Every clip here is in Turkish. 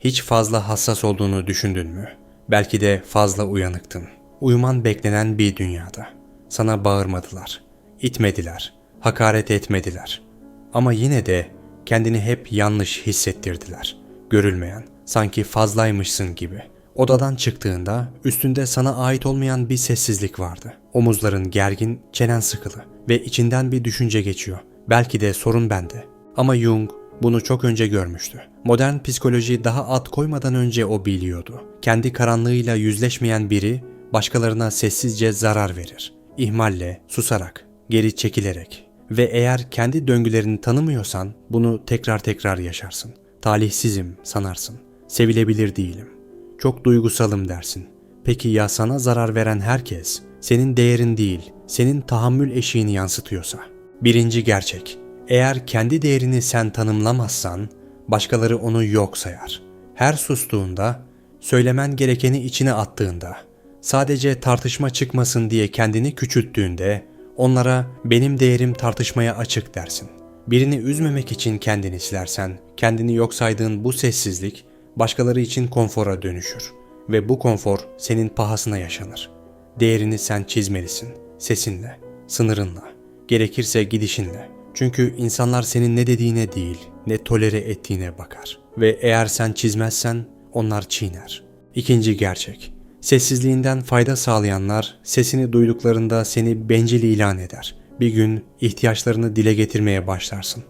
Hiç fazla hassas olduğunu düşündün mü? Belki de fazla uyanıktın. Uyuman beklenen bir dünyada. Sana bağırmadılar, itmediler, hakaret etmediler. Ama yine de kendini hep yanlış hissettirdiler. Görülmeyen, sanki fazlaymışsın gibi. Odadan çıktığında üstünde sana ait olmayan bir sessizlik vardı. Omuzların gergin, çenen sıkılı ve içinden bir düşünce geçiyor. Belki de sorun bende. Ama Jung bunu çok önce görmüştü. Modern psikoloji daha ad koymadan önce o biliyordu. Kendi karanlığıyla yüzleşmeyen biri başkalarına sessizce zarar verir. İhmalle, susarak, geri çekilerek ve eğer kendi döngülerini tanımıyorsan bunu tekrar tekrar yaşarsın. Talihsizim sanarsın. Sevilebilir değilim. Çok duygusalım dersin. Peki ya sana zarar veren herkes senin değerin değil, senin tahammül eşiğini yansıtıyorsa? Birinci gerçek. Eğer kendi değerini sen tanımlamazsan başkaları onu yok sayar. Her sustuğunda, söylemen gerekeni içine attığında, sadece tartışma çıkmasın diye kendini küçülttüğünde onlara benim değerim tartışmaya açık dersin. Birini üzmemek için kendini silersen, kendini yok saydığın bu sessizlik başkaları için konfora dönüşür ve bu konfor senin pahasına yaşanır. Değerini sen çizmelisin, sesinle, sınırınla, gerekirse gidişinle. Çünkü insanlar senin ne dediğine değil, ne tolere ettiğine bakar. Ve eğer sen çizmezsen onlar çiğner. İkinci gerçek. Sessizliğinden fayda sağlayanlar sesini duyduklarında seni bencil ilan eder. Bir gün ihtiyaçlarını dile getirmeye başlarsın.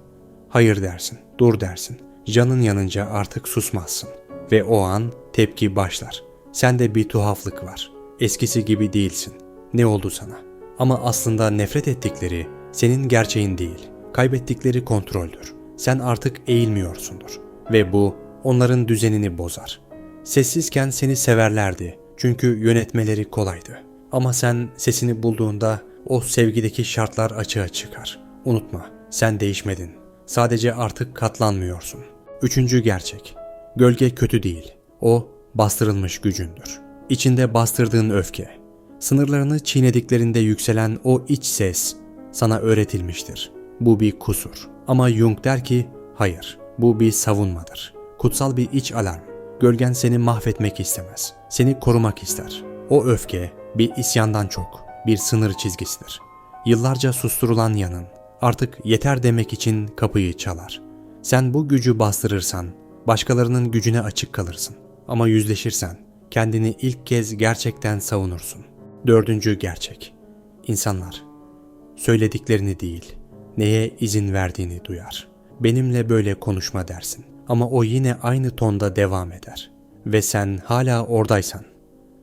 Hayır dersin, dur dersin. Canın yanınca artık susmazsın. Ve o an tepki başlar. Sende bir tuhaflık var. Eskisi gibi değilsin. Ne oldu sana? Ama aslında nefret ettikleri senin gerçeğin değil. Kaybettikleri kontroldür. Sen artık eğilmiyorsundur. Ve bu onların düzenini bozar. Sessizken seni severlerdi. Çünkü yönetmeleri kolaydı. Ama sen sesini bulduğunda o sevgideki şartlar açığa çıkar. Unutma, sen değişmedin. Sadece artık katlanmıyorsun. Üçüncü gerçek. Gölge kötü değil. O bastırılmış gücündür. İçinde bastırdığın öfke. Sınırlarını çiğnediklerinde yükselen o iç ses sana öğretilmiştir. Bu bir kusur. Ama Jung der ki hayır, bu bir savunmadır. Kutsal bir iç alarm. Gölgen seni mahvetmek istemez. Seni korumak ister. O öfke bir isyandan çok bir sınır çizgisidir. Yıllarca susturulan yanın artık yeter demek için kapıyı çalar. Sen bu gücü bastırırsan başkalarının gücüne açık kalırsın. Ama yüzleşirsen kendini ilk kez gerçekten savunursun. Dördüncü gerçek. İnsanlar söylediklerini değil, neye izin verdiğini duyar. Benimle böyle konuşma dersin. Ama o yine aynı tonda devam eder. Ve sen hala oradaysan.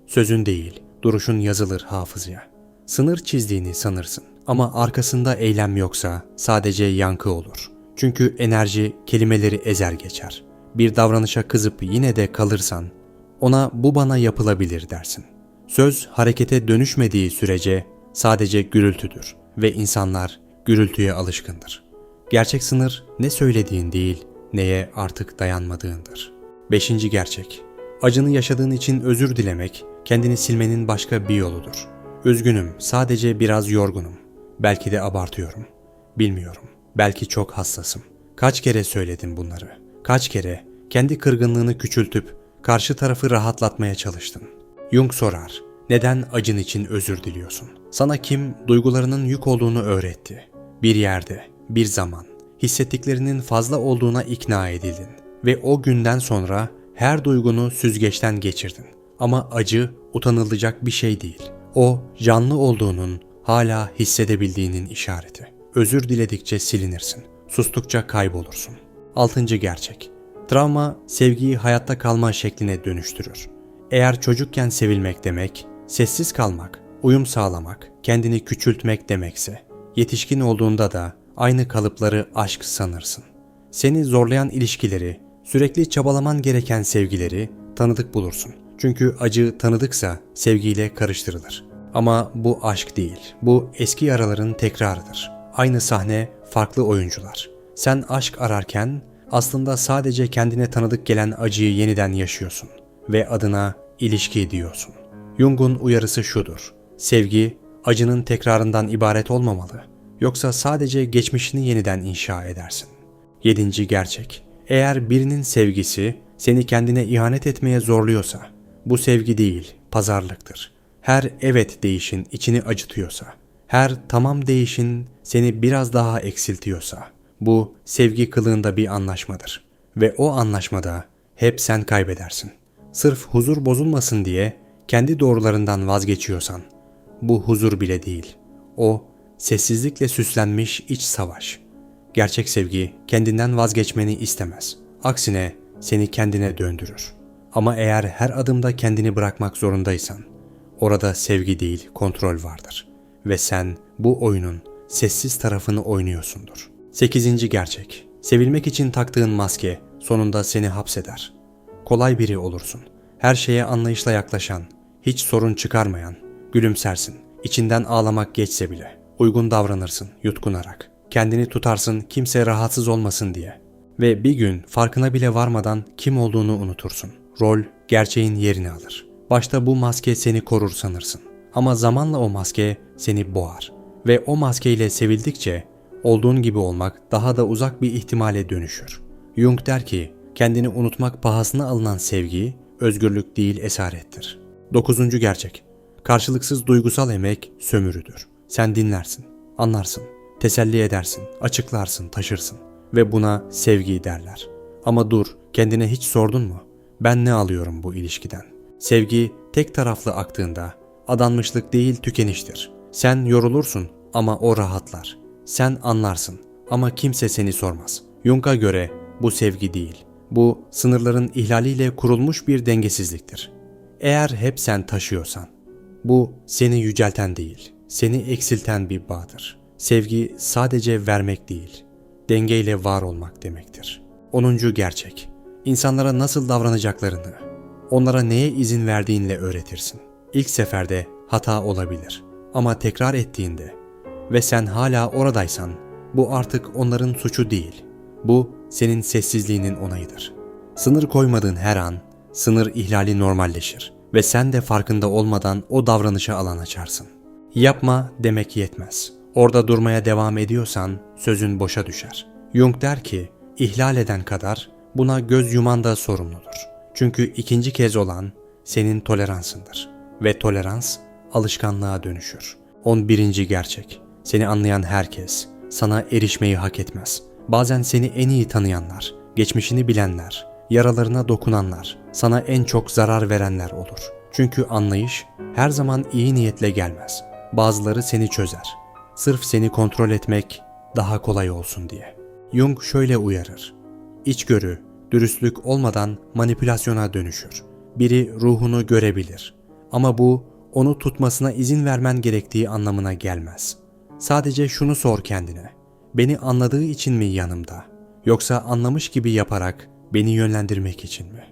Sözün değil, duruşun yazılır hafızaya. Sınır çizdiğini sanırsın. Ama arkasında eylem yoksa sadece yankı olur. Çünkü enerji kelimeleri ezer geçer. Bir davranışa kızıp yine de kalırsan, ona bu bana yapılabilir dersin. Söz harekete dönüşmediği sürece sadece gürültüdür ve insanlar gürültüye alışkındır. Gerçek sınır ne söylediğin değil, neye artık dayanmadığındır. Beşinci gerçek. Acını yaşadığın için özür dilemek, kendini silmenin başka bir yoludur. Üzgünüm, sadece biraz yorgunum. Belki de abartıyorum. Bilmiyorum. Belki çok hassasım. Kaç kere söyledim bunları. Kaç kere kendi kırgınlığını küçültüp karşı tarafı rahatlatmaya çalıştın. Jung sorar. Neden acın için özür diliyorsun? Sana kim duygularının yük olduğunu öğretti? Bir yerde, bir zaman, hissettiklerinin fazla olduğuna ikna edildin ve o günden sonra her duygunu süzgeçten geçirdin. Ama acı utanılacak bir şey değil. O canlı olduğunun, hala hissedebildiğinin işareti. Özür diledikçe silinirsin. Sustukça kaybolursun. Altıncı gerçek. Travma sevgiyi hayatta kalma şekline dönüştürür. Eğer çocukken sevilmek demek, sessiz kalmak, uyum sağlamak, kendini küçültmek demekse, yetişkin olduğunda da aynı kalıpları aşk sanırsın. Seni zorlayan ilişkileri, sürekli çabalaman gereken sevgileri tanıdık bulursun. Çünkü acı tanıdıksa sevgiyle karıştırılır. Ama bu aşk değil, bu eski yaraların tekrarıdır. Aynı sahne, farklı oyuncular. Sen aşk ararken aslında sadece kendine tanıdık gelen acıyı yeniden yaşıyorsun ve adına ilişki diyorsun. Jung'un uyarısı şudur. Sevgi acının tekrarından ibaret olmamalı. Yoksa sadece geçmişini yeniden inşa edersin. Yedinci gerçek. Eğer birinin sevgisi seni kendine ihanet etmeye zorluyorsa, bu sevgi değil, pazarlıktır. Her evet değişin içini acıtıyorsa, her tamam değişin seni biraz daha eksiltiyorsa, bu sevgi kılığında bir anlaşmadır. Ve o anlaşmada hep sen kaybedersin. Sırf huzur bozulmasın diye kendi doğrularından vazgeçiyorsan, bu huzur bile değil. O sessizlikle süslenmiş iç savaş. Gerçek sevgi kendinden vazgeçmeni istemez. Aksine seni kendine döndürür. Ama eğer her adımda kendini bırakmak zorundaysan, orada sevgi değil kontrol vardır. Ve sen bu oyunun sessiz tarafını oynuyorsundur. 8. gerçek. Sevilmek için taktığın maske sonunda seni hapseder. Kolay biri olursun. Her şeye anlayışla yaklaşan, hiç sorun çıkarmayan, gülümsersin. İçinden ağlamak geçse bile. Uygun davranırsın yutkunarak. Kendini tutarsın kimse rahatsız olmasın diye. Ve bir gün farkına bile varmadan kim olduğunu unutursun. Rol gerçeğin yerini alır. Başta bu maske seni korur sanırsın. Ama zamanla o maske seni boğar. Ve o maskeyle sevildikçe olduğun gibi olmak daha da uzak bir ihtimale dönüşür. Jung der ki, kendini unutmak pahasına alınan sevgi, özgürlük değil esarettir. Dokuzuncu gerçek. Karşılıksız duygusal emek sömürüdür. Sen dinlersin, anlarsın, teselli edersin, açıklarsın, taşırsın ve buna sevgi derler. Ama dur, kendine hiç sordun mu? Ben ne alıyorum bu ilişkiden? Sevgi tek taraflı aktığında adanmışlık değil tükeniştir. Sen yorulursun ama o rahatlar. Sen anlarsın ama kimse seni sormaz. Jung'a göre bu sevgi değil. Bu sınırların ihlaliyle kurulmuş bir dengesizliktir. Eğer hep sen taşıyorsan, bu seni yücelten değil, seni eksilten bir bağdır. Sevgi sadece vermek değil, dengeyle var olmak demektir. 10. gerçek. İnsanlara nasıl davranacaklarını, onlara neye izin verdiğinle öğretirsin. İlk seferde hata olabilir ama tekrar ettiğinde ve sen hala oradaysan bu artık onların suçu değil. Bu senin sessizliğinin onayıdır. Sınır koymadığın her an sınır ihlali normalleşir ve sen de farkında olmadan o davranışa alan açarsın. Yapma demek yetmez. Orada durmaya devam ediyorsan sözün boşa düşer. Jung der ki, ihlal eden kadar buna göz yuman da sorumludur. Çünkü ikinci kez olan senin toleransındır ve tolerans alışkanlığa dönüşür. 11. gerçek. Seni anlayan herkes sana erişmeyi hak etmez. Bazen seni en iyi tanıyanlar, geçmişini bilenler, yaralarına dokunanlar, sana en çok zarar verenler olur. Çünkü anlayış her zaman iyi niyetle gelmez. Bazıları seni çözer. Sırf seni kontrol etmek daha kolay olsun diye. Jung şöyle uyarır. İçgörü, dürüstlük olmadan manipülasyona dönüşür. Biri ruhunu görebilir. Ama bu onu tutmasına izin vermen gerektiği anlamına gelmez. Sadece şunu sor kendine. Beni anladığı için mi yanımda? Yoksa anlamış gibi yaparak beni yönlendirmek için mi?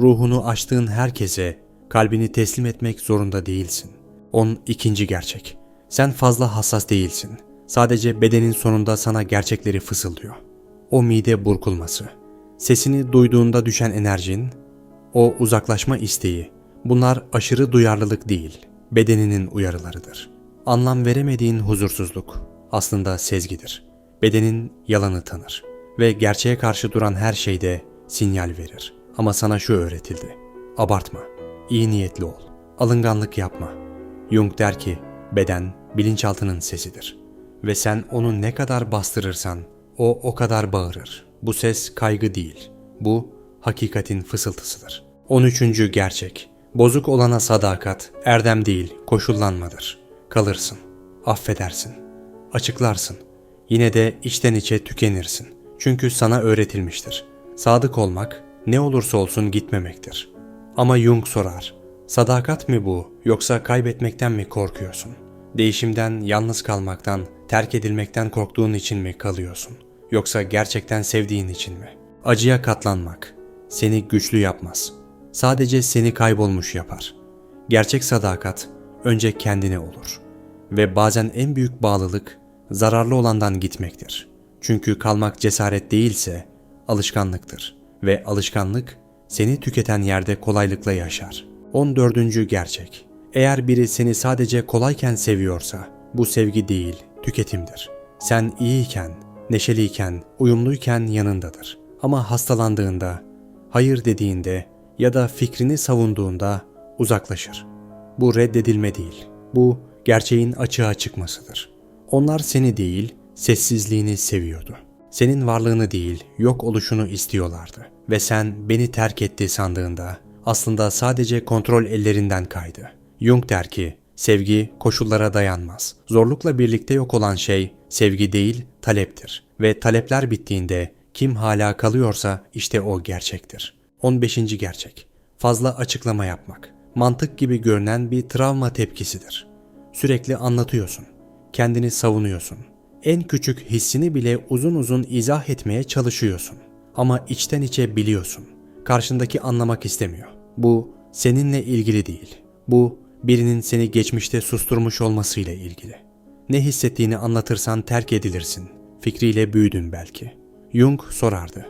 Ruhunu açtığın herkese kalbini teslim etmek zorunda değilsin. On ikinci gerçek. Sen fazla hassas değilsin. Sadece bedenin sonunda sana gerçekleri fısıldıyor. O mide burkulması, sesini duyduğunda düşen enerjin, o uzaklaşma isteği, bunlar aşırı duyarlılık değil, bedeninin uyarılarıdır. Anlam veremediğin huzursuzluk aslında sezgidir. Bedenin yalanı tanır ve gerçeğe karşı duran her şeyde sinyal verir. Ama sana şu öğretildi. Abartma, iyi niyetli ol, alınganlık yapma. Jung der ki, beden bilinçaltının sesidir. Ve sen onu ne kadar bastırırsan o o kadar bağırır. Bu ses kaygı değil. Bu hakikatin fısıltısıdır. 13. gerçek. Bozuk olana sadakat, erdem değil, koşullanmadır. Kalırsın, affedersin, açıklarsın. Yine de içten içe tükenirsin. Çünkü sana öğretilmiştir. Sadık olmak ne olursa olsun gitmemektir. Ama Jung sorar. Sadakat mi bu yoksa kaybetmekten mi korkuyorsun? Değişimden, yalnız kalmaktan, terk edilmekten korktuğun için mi kalıyorsun? Yoksa gerçekten sevdiğin için mi? Acıya katlanmak seni güçlü yapmaz. Sadece seni kaybolmuş yapar. Gerçek sadakat önce kendine olur. Ve bazen en büyük bağlılık zararlı olandan gitmektir. Çünkü kalmak cesaret değilse alışkanlıktır ve alışkanlık seni tüketen yerde kolaylıkla yaşar. 14. gerçek. Eğer biri seni sadece kolayken seviyorsa bu sevgi değil, tüketimdir. Sen iyiyken, neşeliyken, uyumluyken yanındadır. Ama hastalandığında, hayır dediğinde ya da fikrini savunduğunda uzaklaşır. Bu reddedilme değil. Bu gerçeğin açığa çıkmasıdır. Onlar seni değil, sessizliğini seviyordu. Senin varlığını değil, yok oluşunu istiyorlardı. Ve sen beni terk etti sandığında aslında sadece kontrol ellerinden kaydı. Jung der ki, sevgi koşullara dayanmaz. Zorlukla birlikte yok olan şey sevgi değil, taleptir. Ve talepler bittiğinde kim hala kalıyorsa işte o gerçektir. 15. gerçek. Fazla açıklama yapmak. Mantık gibi görünen bir travma tepkisidir. Sürekli anlatıyorsun. Kendini savunuyorsun. En küçük hissini bile uzun uzun izah etmeye çalışıyorsun. Ama içten içe biliyorsun. Karşındaki anlamak istemiyor. Bu seninle ilgili değil. Bu birinin seni geçmişte susturmuş olmasıyla ilgili. Ne hissettiğini anlatırsan terk edilirsin. Fikriyle büyüdün belki. Jung sorardı.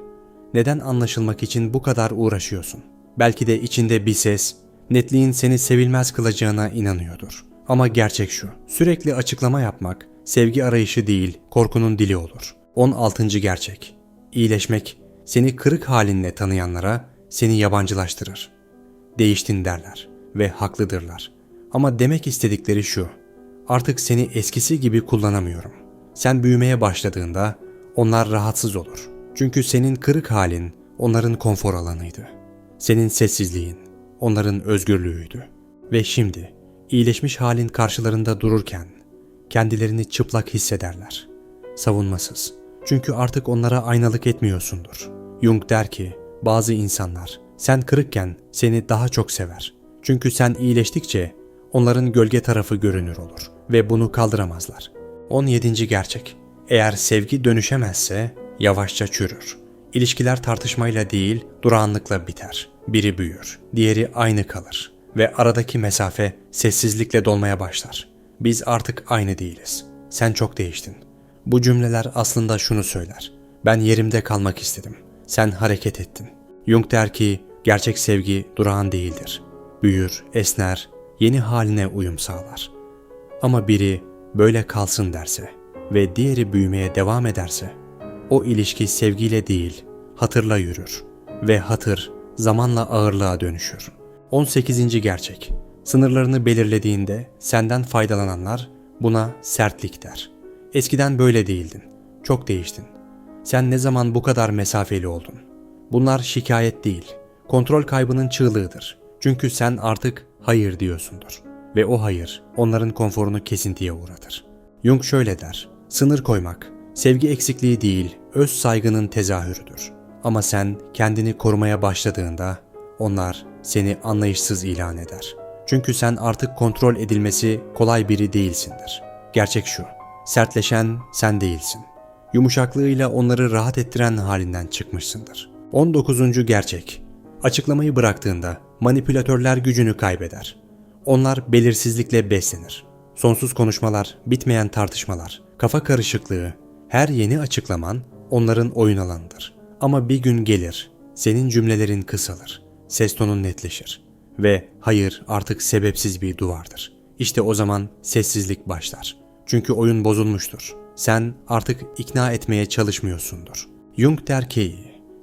Neden anlaşılmak için bu kadar uğraşıyorsun? Belki de içinde bir ses, netliğin seni sevilmez kılacağına inanıyordur. Ama gerçek şu, sürekli açıklama yapmak, sevgi arayışı değil, korkunun dili olur. 16. gerçek. İyileşmek, seni kırık halinle tanıyanlara seni yabancılaştırır. Değiştin derler ve haklıdırlar. Ama demek istedikleri şu, artık seni eskisi gibi kullanamıyorum. Sen büyümeye başladığında onlar rahatsız olur. Çünkü senin kırık halin onların konfor alanıydı. Senin sessizliğin onların özgürlüğüydü. Ve şimdi iyileşmiş halin karşılarında dururken kendilerini çıplak hissederler. Savunmasız. Çünkü artık onlara aynalık etmiyorsundur. Jung der ki bazı insanlar sen kırıkken seni daha çok sever. Çünkü sen iyileştikçe onların gölge tarafı görünür olur ve bunu kaldıramazlar. 17. gerçek. Eğer sevgi dönüşemezse yavaşça çürür. İlişkiler tartışmayla değil, durağanlıkla biter. Biri büyür, diğeri aynı kalır ve aradaki mesafe sessizlikle dolmaya başlar. Biz artık aynı değiliz. Sen çok değiştin. Bu cümleler aslında şunu söyler. Ben yerimde kalmak istedim. Sen hareket ettin. Jung der ki gerçek sevgi durağan değildir. Büyür, esner, yeni haline uyum sağlar. Ama biri böyle kalsın derse ve diğeri büyümeye devam ederse o ilişki sevgiyle değil, hatırla yürür ve hatır zamanla ağırlığa dönüşür. 18. gerçek. Sınırlarını belirlediğinde senden faydalananlar buna sertlik der. Eskiden böyle değildin. Çok değiştin. Sen ne zaman bu kadar mesafeli oldun? Bunlar şikayet değil, kontrol kaybının çığlığıdır. Çünkü sen artık hayır diyorsundur. Ve o hayır onların konforunu kesintiye uğratır. Jung şöyle der, sınır koymak, sevgi eksikliği değil, öz saygının tezahürüdür. Ama sen kendini korumaya başladığında onlar seni anlayışsız ilan eder. Çünkü sen artık kontrol edilmesi kolay biri değilsindir. Gerçek şu, sertleşen sen değilsin. Yumuşaklığıyla onları rahat ettiren halinden çıkmışsındır. 19. gerçek. Açıklamayı bıraktığında manipülatörler gücünü kaybeder. Onlar belirsizlikle beslenir. Sonsuz konuşmalar, bitmeyen tartışmalar, kafa karışıklığı, her yeni açıklaman onların oyun alanıdır. Ama bir gün gelir, senin cümlelerin kısalır, ses tonun netleşir ve hayır artık sebepsiz bir duvardır. İşte o zaman sessizlik başlar. Çünkü oyun bozulmuştur. Sen artık ikna etmeye çalışmıyorsundur. Jung der ki,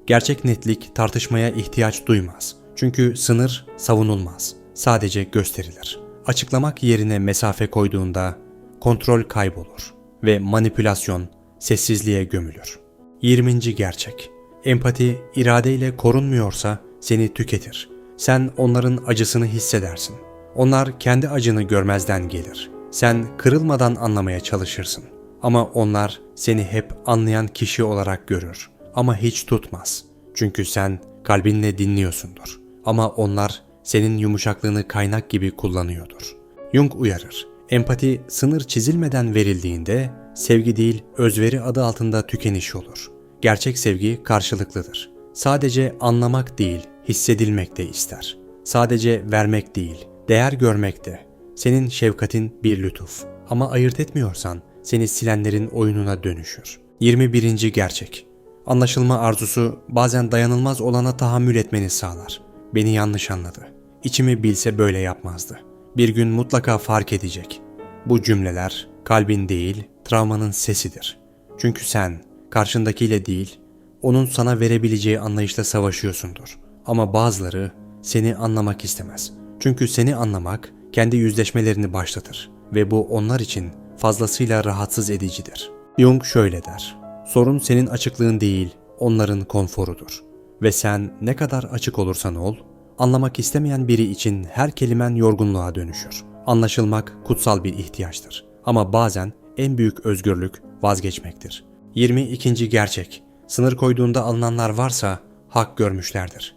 gerçek netlik tartışmaya ihtiyaç duymaz. Çünkü sınır savunulmaz, sadece gösterilir. Açıklamak yerine mesafe koyduğunda kontrol kaybolur ve manipülasyon sessizliğe gömülür. 20. gerçek. Empati iradeyle korunmuyorsa seni tüketir. Sen onların acısını hissedersin. Onlar kendi acını görmezden gelir. Sen kırılmadan anlamaya çalışırsın. Ama onlar seni hep anlayan kişi olarak görür. Ama hiç tutmaz. Çünkü sen kalbinle dinliyorsundur. Ama onlar senin yumuşaklığını kaynak gibi kullanıyordur. Jung uyarır. Empati sınır çizilmeden verildiğinde sevgi değil özveri adı altında tükeniş olur. Gerçek sevgi karşılıklıdır. Sadece anlamak değil, hissedilmek de ister. Sadece vermek değil, değer görmek de. Senin şefkatin bir lütuf. Ama ayırt etmiyorsan seni silenlerin oyununa dönüşür. 21. gerçek. Anlaşılma arzusu bazen dayanılmaz olana tahammül etmeni sağlar. Beni yanlış anladı. İçimi bilse böyle yapmazdı. Bir gün mutlaka fark edecek. Bu cümleler kalbin değil, travmanın sesidir. Çünkü sen karşındakiyle değil, onun sana verebileceği anlayışla savaşıyorsundur. Ama bazıları seni anlamak istemez. Çünkü seni anlamak kendi yüzleşmelerini başlatır ve bu onlar için fazlasıyla rahatsız edicidir. Jung şöyle der. Sorun senin açıklığın değil, onların konforudur. Ve sen ne kadar açık olursan ol, anlamak istemeyen biri için her kelimen yorgunluğa dönüşür. Anlaşılmak kutsal bir ihtiyaçtır. Ama bazen en büyük özgürlük vazgeçmektir. 22. gerçek. Sınır koyduğunda alınanlar varsa hak görmüşlerdir.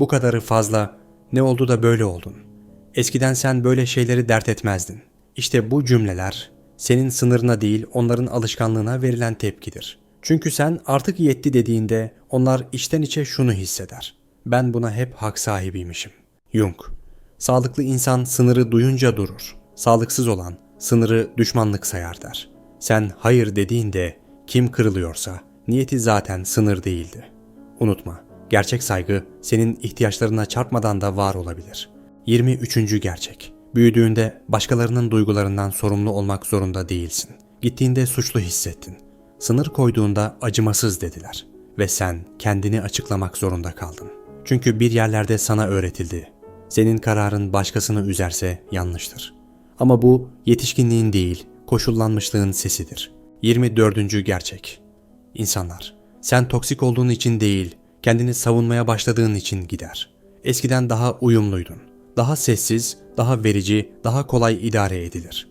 Bu kadarı fazla. Ne oldu da böyle oldun? Eskiden sen böyle şeyleri dert etmezdin. İşte bu cümleler senin sınırına değil onların alışkanlığına verilen tepkidir. Çünkü sen artık yetti dediğinde onlar içten içe şunu hisseder. Ben buna hep hak sahibiymişim. Jung Sağlıklı insan sınırı duyunca durur. Sağlıksız olan sınırı düşmanlık sayar der. Sen hayır dediğinde kim kırılıyorsa niyeti zaten sınır değildi. Unutma, gerçek saygı senin ihtiyaçlarına çarpmadan da var olabilir. 23. gerçek. Büyüdüğünde başkalarının duygularından sorumlu olmak zorunda değilsin. Gittiğinde suçlu hissettin. Sınır koyduğunda acımasız dediler ve sen kendini açıklamak zorunda kaldın. Çünkü bir yerlerde sana öğretildi. Senin kararın başkasını üzerse yanlıştır. Ama bu yetişkinliğin değil, koşullanmışlığın sesidir. 24. gerçek. İnsanlar, sen toksik olduğun için değil, kendini savunmaya başladığın için gider. Eskiden daha uyumluydun. Daha sessiz, daha verici, daha kolay idare edilir.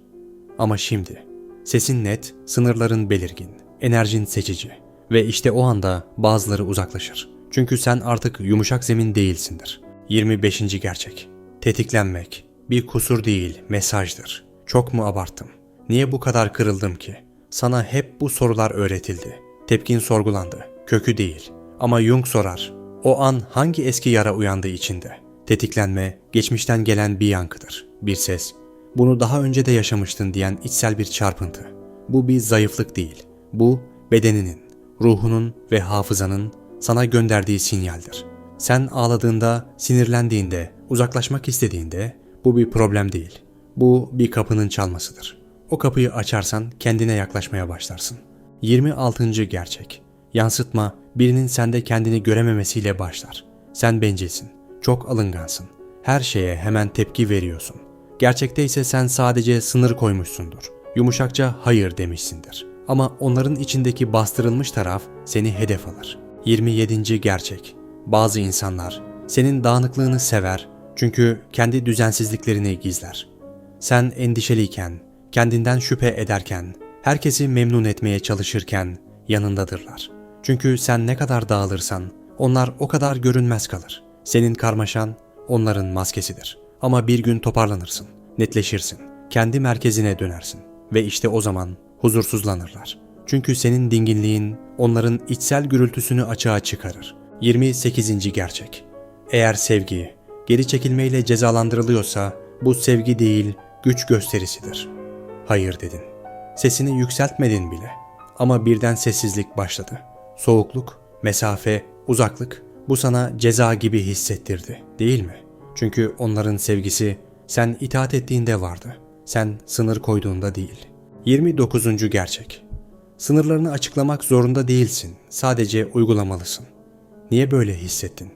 Ama şimdi sesin net, sınırların belirgin, enerjin seçici ve işte o anda bazıları uzaklaşır. Çünkü sen artık yumuşak zemin değilsindir. 25. gerçek. Tetiklenmek bir kusur değil, mesajdır. Çok mu abarttım? Niye bu kadar kırıldım ki? Sana hep bu sorular öğretildi. Tepkin sorgulandı. Kökü değil. Ama Jung sorar. O an hangi eski yara uyandı içinde? Tetiklenme, geçmişten gelen bir yankıdır. Bir ses. Bunu daha önce de yaşamıştın diyen içsel bir çarpıntı. Bu bir zayıflık değil. Bu bedeninin, ruhunun ve hafızanın sana gönderdiği sinyaldir. Sen ağladığında, sinirlendiğinde, uzaklaşmak istediğinde bu bir problem değil. Bu bir kapının çalmasıdır. O kapıyı açarsan kendine yaklaşmaya başlarsın. 26. gerçek. Yansıtma birinin sende kendini görememesiyle başlar. Sen bencilsin, çok alıngansın. Her şeye hemen tepki veriyorsun. Gerçekte ise sen sadece sınır koymuşsundur. Yumuşakça hayır demişsindir. Ama onların içindeki bastırılmış taraf seni hedef alır. 27. gerçek. Bazı insanlar senin dağınıklığını sever çünkü kendi düzensizliklerini gizler. Sen endişeliyken, kendinden şüphe ederken, herkesi memnun etmeye çalışırken yanındadırlar. Çünkü sen ne kadar dağılırsan onlar o kadar görünmez kalır. Senin karmaşan onların maskesidir. Ama bir gün toparlanırsın, netleşirsin, kendi merkezine dönersin ve işte o zaman huzursuzlanırlar. Çünkü senin dinginliğin onların içsel gürültüsünü açığa çıkarır. 28. gerçek. Eğer sevgi geri çekilmeyle cezalandırılıyorsa bu sevgi değil, güç gösterisidir. Hayır dedin. Sesini yükseltmedin bile. Ama birden sessizlik başladı. Soğukluk, mesafe, uzaklık bu sana ceza gibi hissettirdi, değil mi? Çünkü onların sevgisi sen itaat ettiğinde vardı. Sen sınır koyduğunda değil. 29. gerçek. Sınırlarını açıklamak zorunda değilsin. Sadece uygulamalısın. Niye böyle hissettin?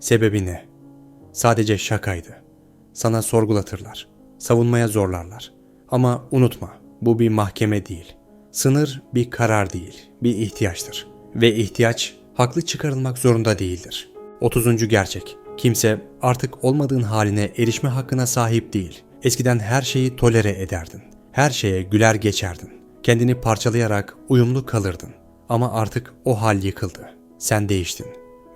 Sebebi ne? Sadece şakaydı. Sana sorgulatırlar. Savunmaya zorlarlar. Ama unutma, bu bir mahkeme değil. Sınır bir karar değil, bir ihtiyaçtır. Ve ihtiyaç haklı çıkarılmak zorunda değildir. 30. gerçek. Kimse artık olmadığın haline erişme hakkına sahip değil. Eskiden her şeyi tolere ederdin. Her şeye güler geçerdin. Kendini parçalayarak uyumlu kalırdın. Ama artık o hal yıkıldı. Sen değiştin.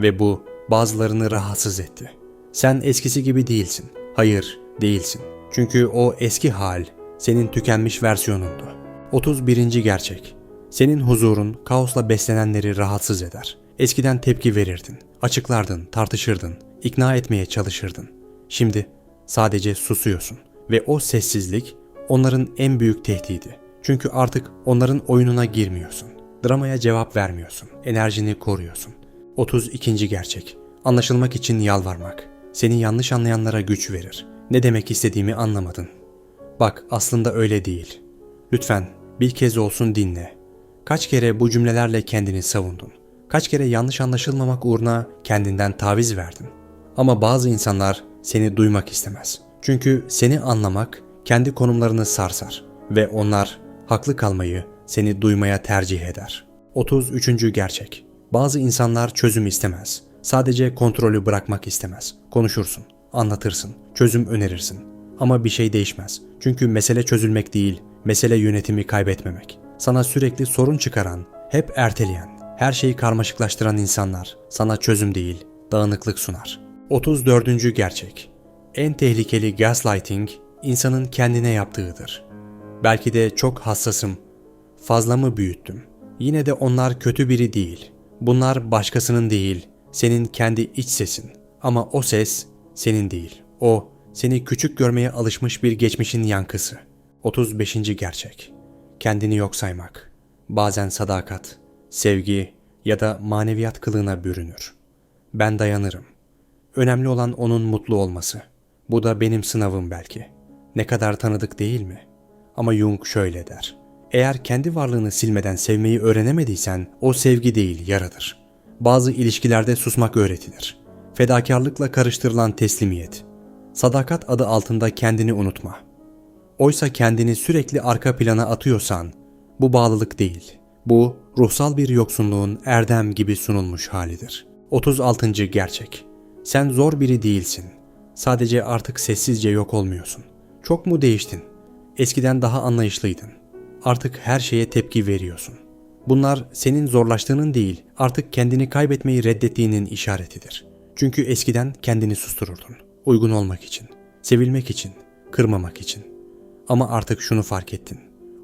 Ve bu bazılarını rahatsız etti. Sen eskisi gibi değilsin. Hayır, değilsin. Çünkü o eski hal senin tükenmiş versiyonundu. 31. gerçek. Senin huzurun kaosla beslenenleri rahatsız eder. Eskiden tepki verirdin, açıklardın, tartışırdın, ikna etmeye çalışırdın. Şimdi sadece susuyorsun ve o sessizlik onların en büyük tehdidi. Çünkü artık onların oyununa girmiyorsun. Dramaya cevap vermiyorsun. Enerjini koruyorsun. 32. gerçek. Anlaşılmak için yalvarmak. Seni yanlış anlayanlara güç verir. Ne demek istediğimi anlamadın. Bak aslında öyle değil. Lütfen bir kez olsun dinle. Kaç kere bu cümlelerle kendini savundun. Kaç kere yanlış anlaşılmamak uğruna kendinden taviz verdin. Ama bazı insanlar seni duymak istemez. Çünkü seni anlamak kendi konumlarını sarsar ve onlar haklı kalmayı seni duymaya tercih eder. 33. gerçek. Bazı insanlar çözüm istemez. Sadece kontrolü bırakmak istemez. Konuşursun, anlatırsın, çözüm önerirsin. Ama bir şey değişmez. Çünkü mesele çözülmek değil, mesele yönetimi kaybetmemek. Sana sürekli sorun çıkaran, hep erteleyen, her şeyi karmaşıklaştıran insanlar sana çözüm değil, dağınıklık sunar. 34. gerçek. En tehlikeli gaslighting insanın kendine yaptığıdır. Belki de çok hassasım. Fazla mı büyüttüm? Yine de onlar kötü biri değil. Bunlar başkasının değil, senin kendi iç sesin. Ama o ses senin değil. O seni küçük görmeye alışmış bir geçmişin yankısı. 35. gerçek. Kendini yok saymak. Bazen sadakat, sevgi ya da maneviyat kılığına bürünür. Ben dayanırım. Önemli olan onun mutlu olması. Bu da benim sınavım belki. Ne kadar tanıdık değil mi? Ama Jung şöyle der. Eğer kendi varlığını silmeden sevmeyi öğrenemediysen o sevgi değil yaradır. Bazı ilişkilerde susmak öğretilir. Fedakarlıkla karıştırılan teslimiyet. Sadakat adı altında kendini unutma. Oysa kendini sürekli arka plana atıyorsan bu bağlılık değil. Bu ruhsal bir yoksunluğun erdem gibi sunulmuş halidir. 36. gerçek. Sen zor biri değilsin. Sadece artık sessizce yok olmuyorsun. Çok mu değiştin? Eskiden daha anlayışlıydın. Artık her şeye tepki veriyorsun. Bunlar senin zorlaştığının değil, artık kendini kaybetmeyi reddettiğinin işaretidir. Çünkü eskiden kendini sustururdun. Uygun olmak için, sevilmek için, kırmamak için. Ama artık şunu fark ettin.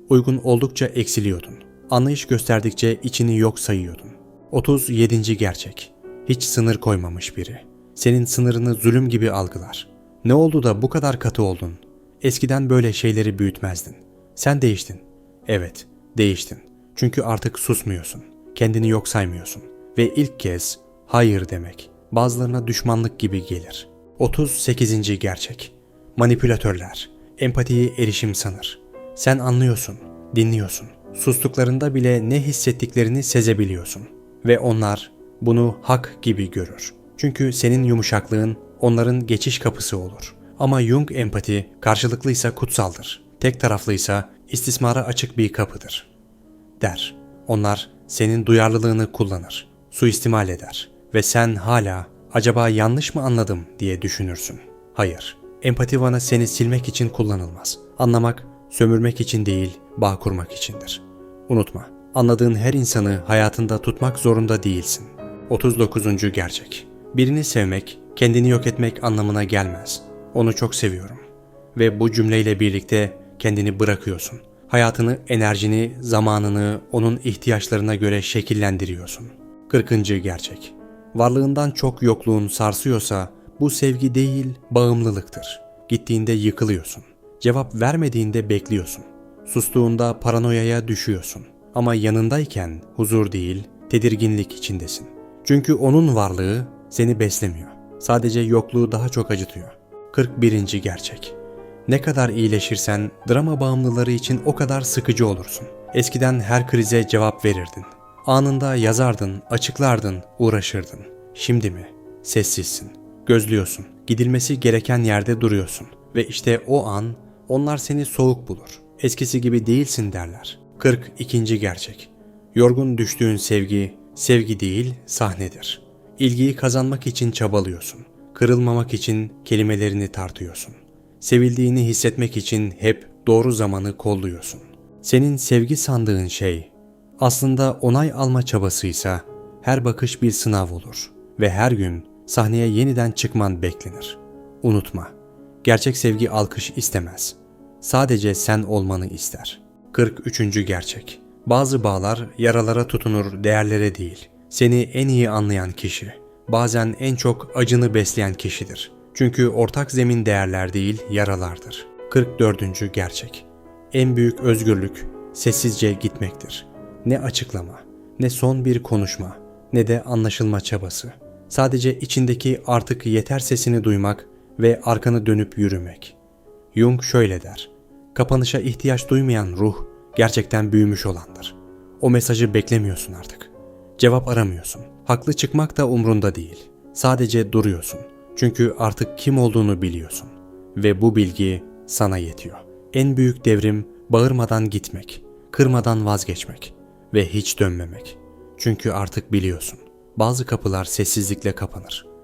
Uygun oldukça eksiliyordun. Anlayış gösterdikçe içini yok sayıyordun. 37. gerçek. Hiç sınır koymamış biri. Senin sınırını zulüm gibi algılar. Ne oldu da bu kadar katı oldun? Eskiden böyle şeyleri büyütmezdin. Sen değiştin. Evet, değiştin. Çünkü artık susmuyorsun. Kendini yok saymıyorsun. Ve ilk kez hayır demek bazılarına düşmanlık gibi gelir. 38. gerçek. Manipülatörler empatiyi erişim sanır. Sen anlıyorsun, dinliyorsun. Sustuklarında bile ne hissettiklerini sezebiliyorsun ve onlar bunu hak gibi görür. Çünkü senin yumuşaklığın onların geçiş kapısı olur. Ama Jung empati karşılıklıysa kutsaldır. Tek taraflıysa istismara açık bir kapıdır. Der. Onlar senin duyarlılığını kullanır, suistimal eder ve sen hala acaba yanlış mı anladım diye düşünürsün. Hayır, empati vana seni silmek için kullanılmaz. Anlamak, sömürmek için değil, bağ kurmak içindir. Unutma, anladığın her insanı hayatında tutmak zorunda değilsin. 39. gerçek. Birini sevmek, kendini yok etmek anlamına gelmez. Onu çok seviyorum. Ve bu cümleyle birlikte kendini bırakıyorsun. Hayatını, enerjini, zamanını onun ihtiyaçlarına göre şekillendiriyorsun. 40. gerçek. Varlığından çok yokluğun sarsıyorsa bu sevgi değil, bağımlılıktır. Gittiğinde yıkılıyorsun. Cevap vermediğinde bekliyorsun. Sustuğunda paranoyaya düşüyorsun. Ama yanındayken huzur değil, tedirginlik içindesin. Çünkü onun varlığı seni beslemiyor. Sadece yokluğu daha çok acıtıyor. 41. gerçek. Ne kadar iyileşirsen drama bağımlıları için o kadar sıkıcı olursun. Eskiden her krize cevap verirdin. Anında yazardın, açıklardın, uğraşırdın. Şimdi mi? Sessizsin. Gözlüyorsun. Gidilmesi gereken yerde duruyorsun. Ve işte o an onlar seni soğuk bulur. Eskisi gibi değilsin derler. 42. gerçek. Yorgun düştüğün sevgi, sevgi değil sahnedir. İlgiyi kazanmak için çabalıyorsun. Kırılmamak için kelimelerini tartıyorsun. Sevildiğini hissetmek için hep doğru zamanı kolluyorsun. Senin sevgi sandığın şey aslında onay alma çabasıysa her bakış bir sınav olur ve her gün sahneye yeniden çıkman beklenir. Unutma, gerçek sevgi alkış istemez. Sadece sen olmanı ister. 43. gerçek. Bazı bağlar yaralara tutunur, değerlere değil. Seni en iyi anlayan kişi, bazen en çok acını besleyen kişidir. Çünkü ortak zemin değerler değil, yaralardır. 44. gerçek. En büyük özgürlük sessizce gitmektir. Ne açıklama, ne son bir konuşma, ne de anlaşılma çabası. Sadece içindeki artık yeter sesini duymak ve arkanı dönüp yürümek. Jung şöyle der. Kapanışa ihtiyaç duymayan ruh gerçekten büyümüş olandır. O mesajı beklemiyorsun artık. Cevap aramıyorsun. Haklı çıkmak da umrunda değil. Sadece duruyorsun. Çünkü artık kim olduğunu biliyorsun. Ve bu bilgi sana yetiyor. En büyük devrim bağırmadan gitmek, kırmadan vazgeçmek ve hiç dönmemek. Çünkü artık biliyorsun. Bazı kapılar sessizlikle kapanır